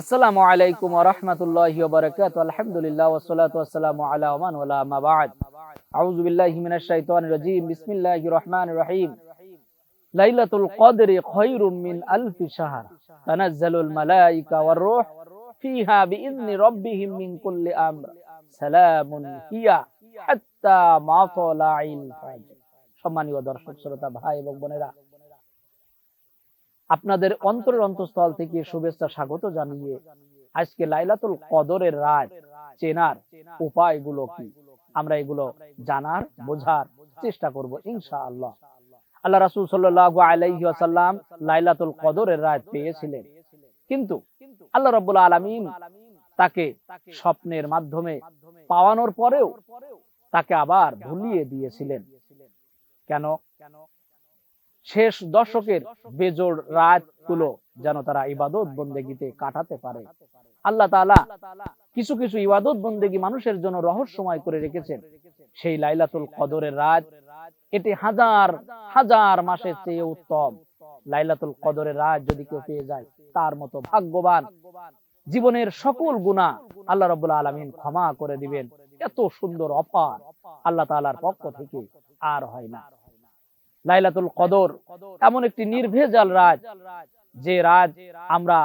আসসালামু আলাইকুম ওয়া রাহমাতুল্লাহি ওয়া বারাকাতুহু। আলহামদুলিল্লাহ ওয়া সালাতু ওয়াসসালামু আলা মান ওয়ালা মা বা'দ। আউযু বিল্লাহি মিনাশ শাইতানির রাজীম। বিসমিল্লাহির রহমানির রহিম। লাইলাতুল কদরি খায়রুম মিন আলফি শাহর। তানাজ্জালুল মালায়েকা ওয়ার রূহ ফিহা বিইذনি রাব্বিহিম মিন কুল্লি আমর। সালামুন হিয়া হাত্তা মাতলাইল ফাজর। সম্মানীয় দর্শক, শ্রোতা, ভাই এবং বোনেরা আপনাদের অন্তরের অন্তঃস্থল থেকে শুভেচ্ছা স্বাগত জানিয়ে আজকে লাইলাতুল কদরের রাত চেনার উপায়গুলো কি? আমরা এগুলো জানার, বোঝার চেষ্টা করব ইনশাআল্লাহ। আল্লাহ রাসূল সাল্লাল্লাহু আলাইহি ওয়াসাল্লাম লাইলাতুল কদরের রাত পেয়েছিলেন। কিন্তু আল্লাহ রাব্বুল আলামিন তাকে স্বপ্নের মাধ্যমে পাওয়ানোর পরেও তাকে আবার ভুলিয়ে দিয়েছিলেন। কেন? শেষ দশকের বেজোড় রাতগুলো যেন তারা ইবাদত বন্দেগিতে কাটাতে পারে। আল্লাহ তাআলা কিছু কিছু ইবাদত বন্দেগি মানুষের জন্য রহস্যময় করে রেখেছেন। সেই লাইলাতুল কদরের রাত এটি হাজার হাজার মাসের চেয়ে উত্তম। লাইলাতুল কদরের রাত যদি কেউ পেয়ে যায়, তার মতো ভাগ্যবান। জীবনের সকল গুণা আল্লাহ রাব্বুল আলামিন ক্ষমা করে দিবেন। এত সুন্দর অপার আল্লাহ তাআলার পক্ষ থেকে আর হয় না। লাইলাতুল কদর, এমন একটি নির্ভেজাল রাজ যে রাজ আমরা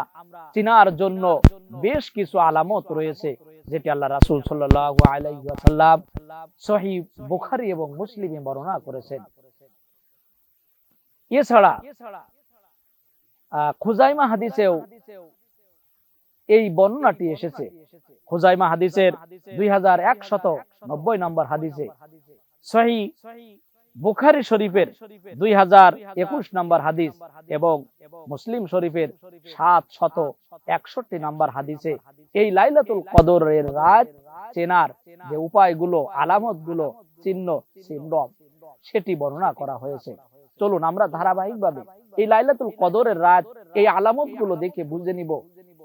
চিনার জন্য বেশ কিছু আলামত রয়েছে, যেটি আল্লাহ রাসূল ওয়াসাল্লাম সহিহ বুখারী এবং মুসলিমে বর্ণনা করেছেন। এছাড়া খুজাইমা হাদিসেও এই বর্ণনাটি এসেছে। খুজাইমা হাদিসের দুই হাজার একশত নব্বই নম্বর হাদিসে সহি বুখারি শরীফের দুই হাজার একুশ নম্বর হাদিস এবং মুসলিম শরীফের সাত শত একষট্টি নম্বর হাদিসে এই লাইলাতুল কদরের রাত চেনার যে উপায়গুলো আলামতগুলো চিহ্ন সিম্বল সেটি বর্ণনা করা হয়েছে। চলুন আমরা ধারাবাহিকভাবে এই লাইলাতুল কদরের রাত, এই আলামতগুলো দেখে বুঝে নিব।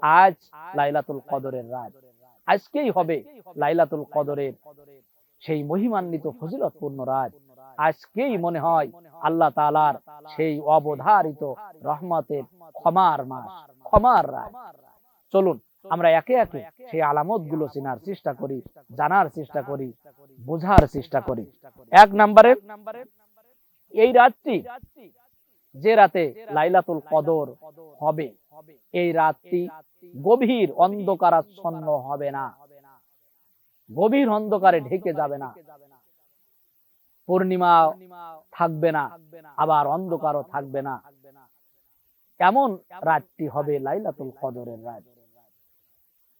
আজ লাইলাতুল কদরের রাত। আজকেই হবে লাইলাতুল কদরের সেই মহিমান্বিত ফজিলতপূর্ণ রাত। আজকেই মনে হয় আল্লাহ তালার সেই অবধারিত রহমতের ক্ষমার মাস ক্ষমার রাত চলুন, আমরা একে একে সেই আলামতগুলো চেনার চেষ্টা করি, জানার চেষ্টা করি, বোঝার চেষ্টা করি। এক নম্বরে, এই রাতটি যে রাতে লাইলাতুল কদর হবে, এই রাতটি গভীর অন্ধকারাচ্ছন্ন হবে না। গভীর অন্ধকারে ঢেকে যাবে না। পূর্ণিমা থাকবে না, আবার অন্ধকারও থাকবে না। এমন রাতটি হবে লাইলাতুল কদরের রাত?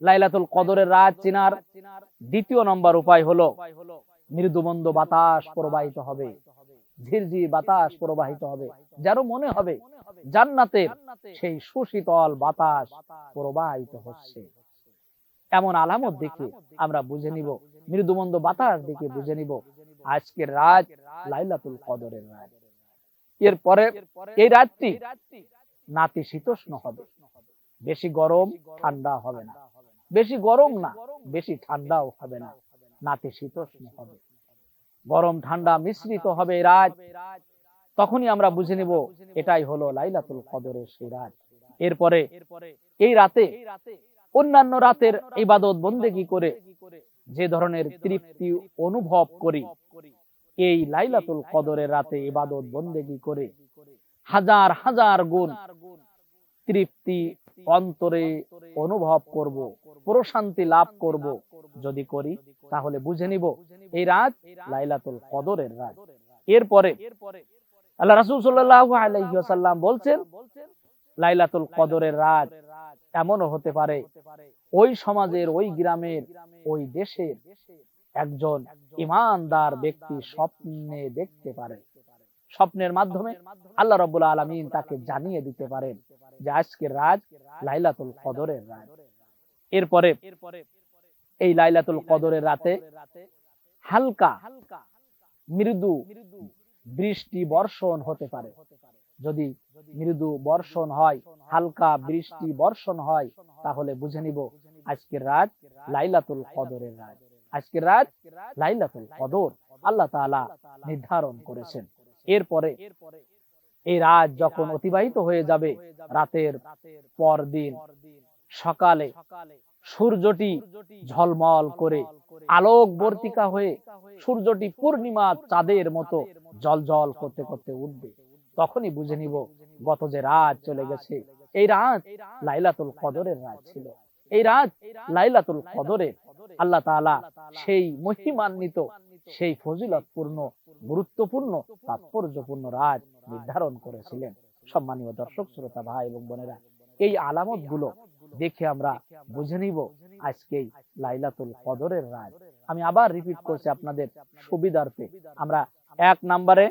লাইলাতুল কদরের রাত চিনার দ্বিতীয় নম্বর উপায় হলো, মৃদুমন্দ বাতাস প্রবাহিত হবে, ঝিরঝির বাতাস প্রবাহিত হবে। যারও মনে হবে জান্নাতের সেই সুশীতল বাতাস প্রবাহিত হচ্ছে। এমন আলামত দেখে আমরা বুঝে নিব, মৃদুমন্দ বাতাস দেখে বুঝে নিব আজকের রাত লাইলাতুল কদরের রাত। এরপরে এই রাতটি নাতি শীতোষ্ণ হবে। বেশি গরম ঠান্ডা হবে না। বেশি গরম না, বেশি ঠান্ডাও হবে না। নাতি শীতোষ্ণ হবে। গরম ঠান্ডা মিশ্রিত হবে রাত। তখনই আমরা বুঝে নিব এটাই হলো লাইলাতুল কদরের সেই রাত। এরপরে এই রাতে অন্যান্য রাতের ইবাদত বন্দেগি করে যে ধরনের তৃপ্তি অনুভব করি এই লাইলাতুল কদরের রাতে ইবাদত বন্দেগি করে। হাজার হাজার গুণ তৃপ্তি অন্তরে অনুভব করব প্রশান্তি লাভ করব যদি করি তাহলে বুঝে নিব এই রাত লাইলাতুল কদরের রাত। এরপরে আল্লাহ রাসূল সাল্লাল্লাহু আলাইহি ওয়াসাল্লাম বলছেন লাইলাতুল কদরের রাত এমনও হতে পারে ওই সমাজের, ওই গ্রামের, ওই দেশের একজন ইমানদার ব্যক্তি স্বপ্নে দেখতে পারে। স্বপ্নের মাধ্যমে আল্লাহ রব্বুল আলমিন তাকে জানিয়ে দিতে পারেন যে আজকের রাত লাইলাতুল কদরের রাত। এরপরে এই লাইলাতুল কদরের রাতে হালকা মৃদু বৃষ্টি বর্ষণ হতে পারে। যদি মৃদু বর্ষণ হয়, হালকা বৃষ্টি বর্ষণ হয়, তাহলে বুঝে নিব আজকের রাত লাইলাতুল কদরের রাত। আজকের রাত লাইলাতুল কদর, আল্লাহ তাআলা নির্ধারণ করেছেন। এরপরে এই রাত যখন অতিবাহিত হয়ে যাবে, রাতের পর দিন সকালে সূর্যটি ঝলমল করে আলোক বর্তিকা হয়ে সূর্যটি পূর্ণিমা চাঁদের মতো জল জল করতে করতে উঠবে। তখনই বুঝে নিব গত যে রাত চলে গেছে। এই রাত লাইলাতুল কদরের রাত ছিল। এই রাত লাইলাতুল কদরের আল্লাহ তাআলা সেই মহিমান্বিত সেই ফজিলতপূর্ণ গুরুত্বপূর্ণ তাৎপর্যপূর্ণ রাত নির্ধারণ করেছিলেন সম্মানীয় দর্শক শ্রোতা ভাই এবং বোনেরা। এই আলামতগুলো দেখে আমরা বুঝে নিব আজকেই লাইলাতুল কদরের রাত। আমি আবার রিপিট করছি আপনাদের সুবিধার্থে। আমরা এক নম্বরে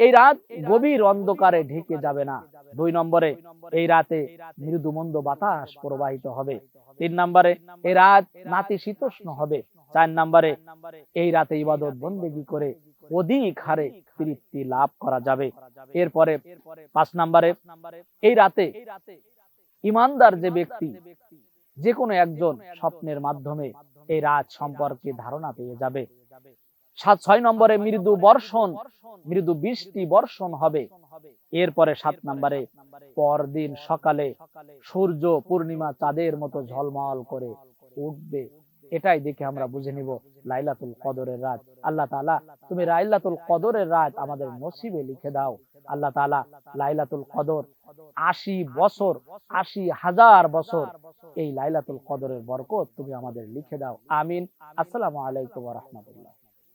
এই রাত গভীর অন্ধকারে ঢেকে যাবে না। দুই নম্বরে, এই রাতে মৃদু মন্দ বাতাস প্রবাহিত হবে। তিন নম্বরে, এই রাত নাতি শীতোষ্ণ হবে। চার নম্বরে, এই রাতে ইবাদত বন্দেগি করে অধিক হারে তৃপ্তি লাভ করা যাবে। এরপরে, পাঁচ নম্বরে, এই রাতে ইমানদার যে ব্যক্তি, যে কোনো একজন স্বপ্নের মাধ্যমে এই রাত সম্পর্কে ধারণা পেয়ে যাবে। সাত, ছয় নম্বরে মৃদু বর্ষণ, মৃদু বৃষ্টি বর্ষণ হবে। এরপরে সাত নম্বরে পরদিন সকালে সূর্য পূর্ণিমা চাঁদের মতো ঝলমল করে উঠবে। এটাই দেখে আমরা বুঝে নিব লাইলাতুল কদরের রাত। আল্লাহ তাআলা, তুমি লাইলাতুল কদরের রাত আমাদের নসিবে লিখে দাও। আল্লাহ তাআলা লাইলাতুল কদর আশি বছর, আশি হাজার বছর এই লাইলাতুল কদরের বরকত তুমি আমাদের লিখে দাও। আমিন। আসসালামু আলাইকুম রাহমাতুল্লাহ।